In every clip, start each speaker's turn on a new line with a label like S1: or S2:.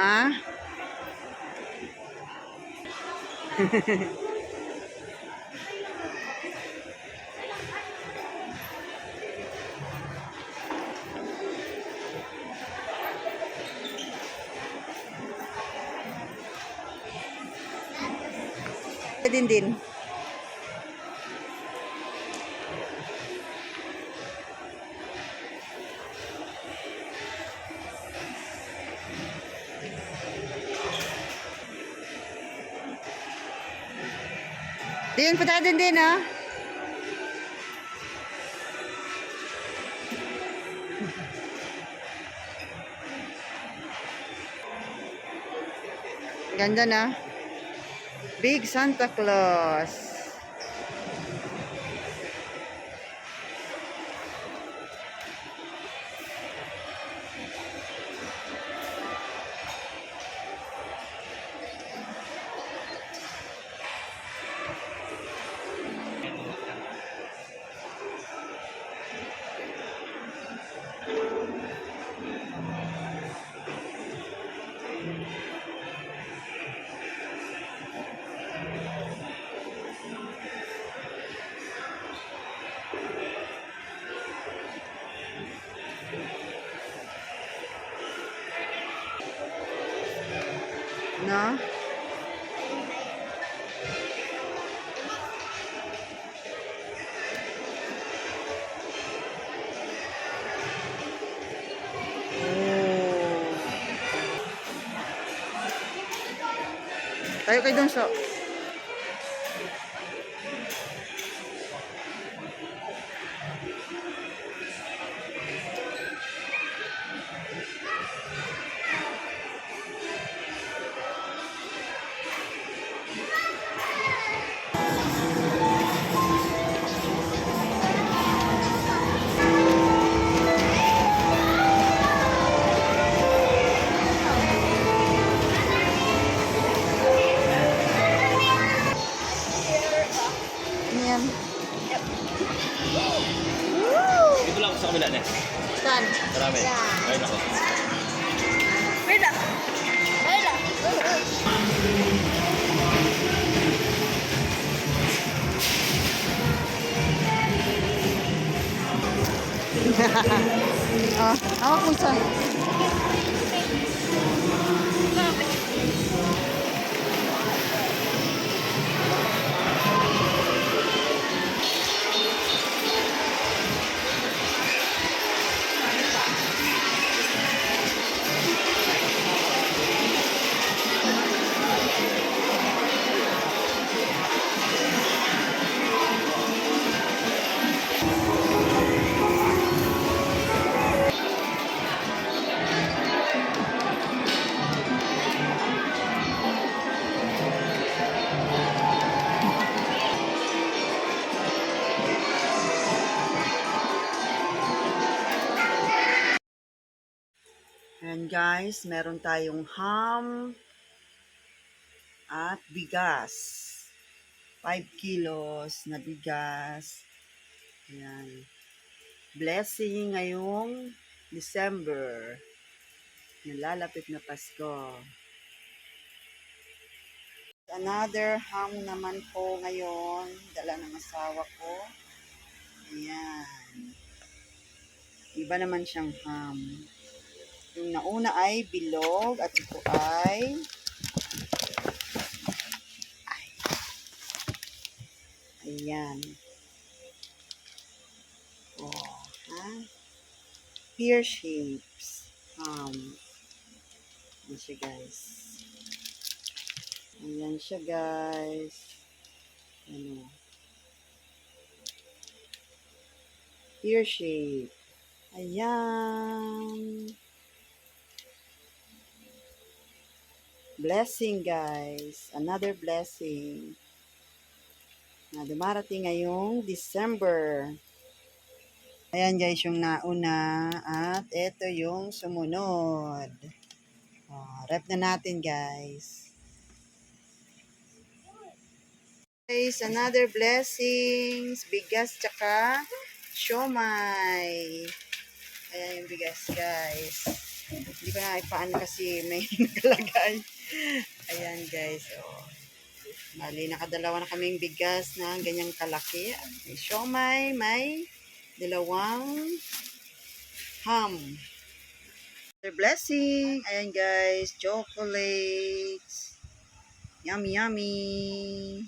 S1: Ah? din din. Tayo din din ah. Ganda na. Big Santa Claus. No? Oh. Tayo kayo dun Saan?
S2: Marami. Ayun ako.
S3: Wala. Wala.
S1: Ah, ako kung saan. Guys, meron tayong ham at bigas. 5 kilos na bigas. Ayan. Blessing ngayong December. Nalalapit na Pasko. Another ham naman po ngayon. Dala ng asawa ko. Ayan. Iba naman siyang ham. Yung nauna ay bilog at ito ay ay. Ayan. Oh, ha? Pear shapes. Um, ayan siya guys. Ayan siya guys. Ano? Pear shape. Ayan. Blessing, guys. Another blessing. Na dumarating ngayong December. Ayan, guys, yung nauna. At ito yung sumunod. Oh, rep na natin, guys. Guys, another blessings. Bigas, tsaka siomay. Ayan yung bigas, guys. Hindi ko na ipaan kasi may nakalagay. Ayan guys. Oh. Bali, nakadalawa na kaming bigas na ganyang kalaki. May siomay, may dalawang ham. Their blessing. Ayan guys, chocolates. Yummy, yummy.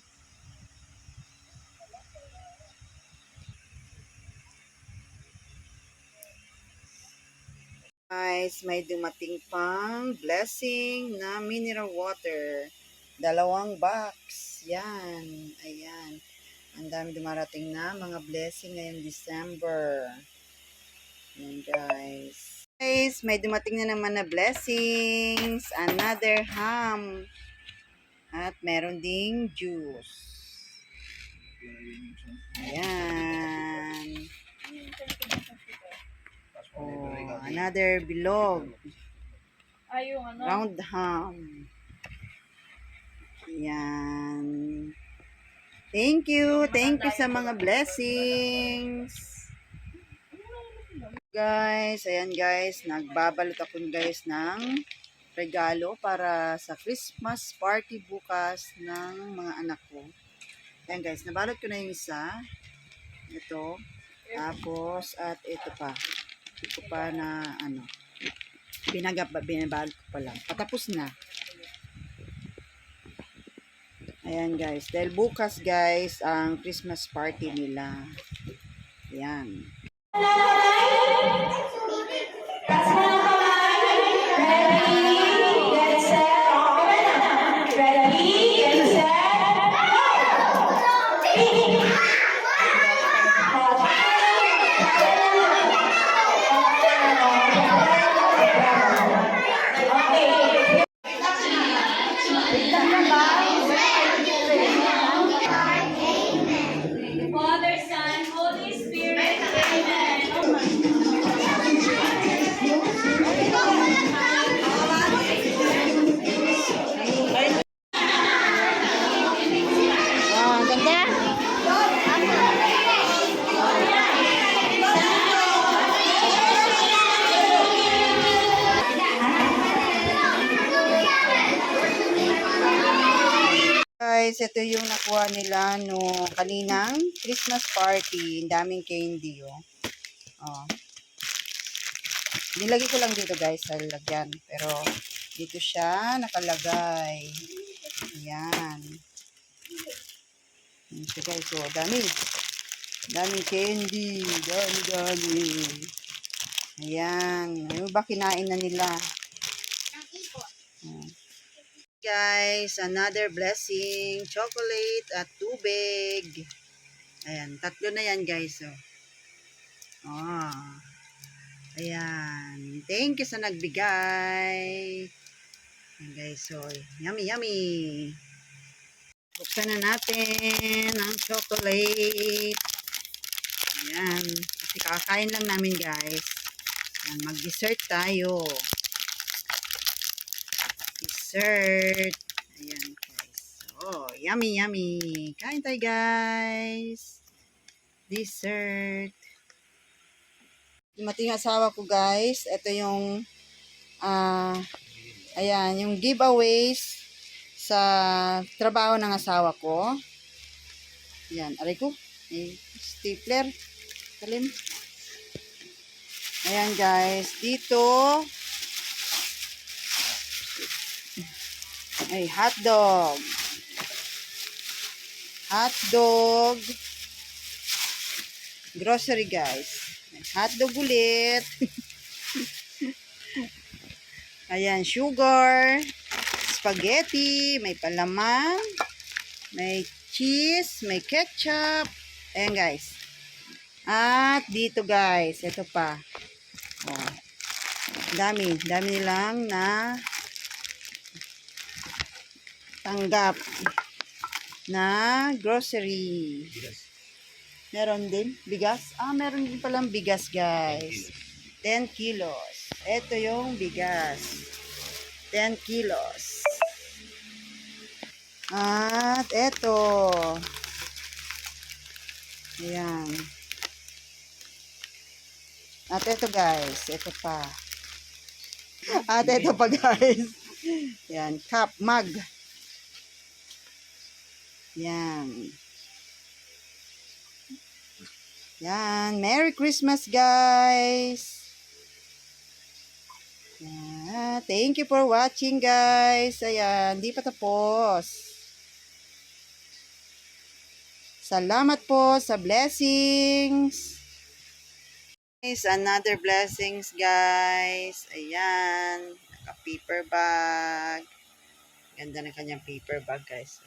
S1: Guys, may dumating pang blessing na mineral water. Dalawang box. Yan. Ayan. Ang dami dumarating na mga blessing ngayong December. Ayan guys. Guys, may dumating na naman na blessings. Another ham. At meron ding juice. Ayan. Oh, another bilog.
S3: Ay, yung ano.
S1: Round ham. Yan. Thank you. Thank you sa mga blessings. Guys, ayan guys, nagbabalot ako guys ng regalo para sa Christmas party bukas ng mga anak ko. Ayan guys, nabalot ko na yung isa. Ito. Tapos, at ito pa. Ito pa na ano, binagap binabalot ko pa lang. Patapos na. Ayan guys. Dahil bukas guys, ang Christmas party nila. Ayan.
S3: Father,
S1: ito yung nakuha nila no kaninang Christmas party. Ang daming candy, oh. oh. Nilagay ko lang dito guys sa lagyan. Pero dito siya nakalagay. Ayan. Ito guys, oh, dami. Daming candy. Dami, dami. Ayan. Yung ba kinain na nila? Oh. Guys, another blessing. Chocolate at tubig. Ayan, tatlo na yan guys. Oh. Oh. Ayan. Thank you sa nagbigay. Ayan guys, so yummy, yummy. Buksan na natin ang chocolate. Ayan. Kasi kakakain lang namin guys. Mag-dessert tayo. Dessert. Ayan guys. Oh, yummy, yummy. Kain tayo guys. Dessert. Dumating yung asawa ko guys. Ito yung ah ayan, yung giveaways sa trabaho ng asawa ko. Ayan, aray ko. May stapler. Talim. Ayan guys, dito ay hotdog. Hotdog. Grocery guys. Hotdog ulit. Ayan, sugar. Spaghetti. May palamang. May cheese. May ketchup. Ayan guys. At dito guys. Ito pa. Oh. Dami. Dami nilang na tanggap na grocery. Meron din bigas. Ah, meron din palang bigas, guys. 10 kilos. Ito yung bigas. 10 kilos. At ito. Ayan. At ito guys, ito pa. At ito pa guys. Yan, cup, mug. Yan. Yan. Merry Christmas, guys. Yan. Thank you for watching, guys. Ayan, di pa tapos. Salamat po sa blessings. Guys, another blessings, guys. Ayan. Naka-paper bag. Ganda ng kanyang paper bag, guys.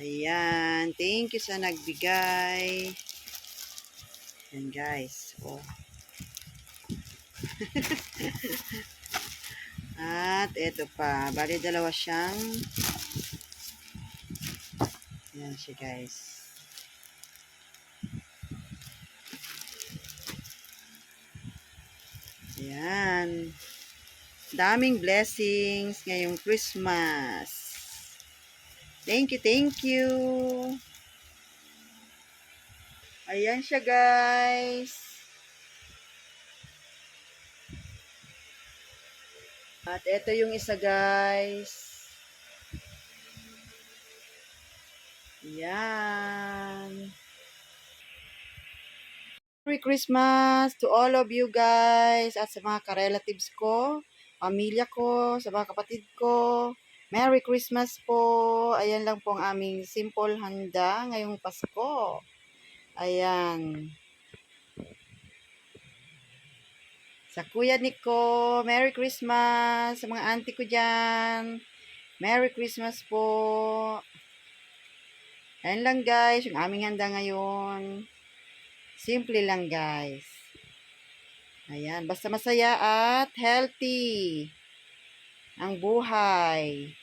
S1: Ayan. Thank you sa nagbigay. Ayan, guys. Oh. At ito pa. Bali, dalawa siyang Ayan siya, guys. Ayan. Daming blessings ngayong Christmas. Thank you, thank you. Ayan siya, guys. At ito yung isa, guys. Yan. Merry Christmas to all of you guys at sa mga ka-relatives ko, pamilya ko, sa mga kapatid ko. Merry Christmas po. Ayan lang po ang aming simple handa ngayong Pasko. Ayan. Sa Kuya Nico, Merry Christmas. Sa mga auntie ko dyan, Merry Christmas po. Ayan lang guys, yung aming handa ngayon. Simple lang guys. Ayan, basta masaya at healthy ang buhay.